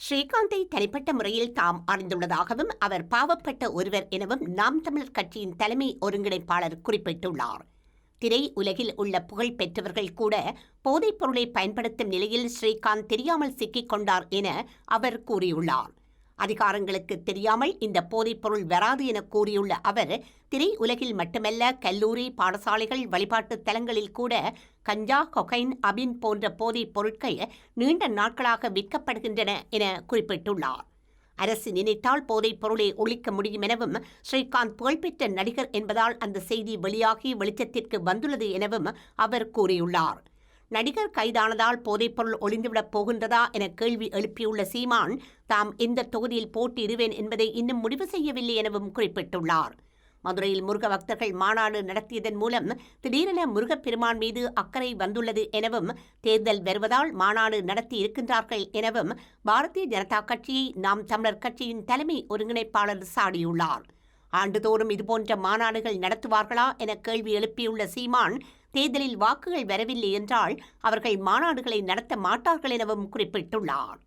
ஸ்ரீகாந்தை தனிப்பட்ட முறையில் தாம் அறிந்துள்ளதாகவும் அவர் பாவப்பட்ட ஒருவர் எனவும் நாம் தமிழர் கட்சியின் தலைமை ஒருங்கிணைப்பாளர் குறிப்பிட்டுள்ளார். திரை உலகில் உள்ள புகழ் பெற்றவர்கள் கூட போதைப் பொருளை பயன்படுத்தும் நிலையில் ஸ்ரீகாந்த் தெரியாமல் சிக்கிக் கொண்டார் என அவர் கூறியுள்ளார். அதிகாரங்களுக்கு தெரியாமல் இந்த போதைப்பொருள் வராது என கூறியுள்ள அவர் திரை உலகில் மட்டுமல்ல கல்லூரி பாடசாலைகள் வழிபாட்டு தலங்களில் கூட கஞ்சா கொகைன் அபின் போன்ற போதைப் பொருட்கள் நீண்ட நாட்களாக விற்கப்படுகின்றன என குறிப்பிட்டுள்ளார். அரசு நினைத்தால் போதைப் பொருளை ஒழிக்க முடியும் எனவும் ஸ்ரீகாந்த் புகழ்பெற்ற நடிகர் என்பதால் அந்த செய்தி வெளியாகி வெளிச்சத்திற்கு வந்துள்ளது எனவும் அவர் கூறியுள்ளார். நடிகர் கைதானதால் போதைப்பொருள் ஒளிந்துவிடப் போகின்றதா என கேள்வி எழுப்பியுள்ள சீமான் தாம் எந்த தொகுதியில் போட்டியிடுவேன் என்பதை இன்னும் முடிவு செய்யவில்லை எனவும் குறிப்பிட்டுள்ளார். மதுரையில் முருக பக்தர்கள் மாநாடு நடத்தியதன் மூலம் திடீரென முருகப்பெருமான் மீது அக்கறை வந்துள்ளது எனவும் தேர்தல் வருவதால் மாநாடு நடத்தி இருக்கின்றார்கள் எனவும் பாரதிய ஜனதா கட்சியை நாம் தமிழர் கட்சியின் தலைமை ஒருங்கிணைப்பாளர் சாடியுள்ளார். ஆண்டுதோறும் இதுபோன்ற மாநாடுகள் நடத்துவார்களா என கேள்வி எழுப்பியுள்ள சீமான் தேர்தலில் வாக்குகள் வரவில்லை என்றால் அவர்கள் மாநாடுகளை நடத்த மாட்டார்கள் எனவும் குறிப்பிட்டுள்ளார்.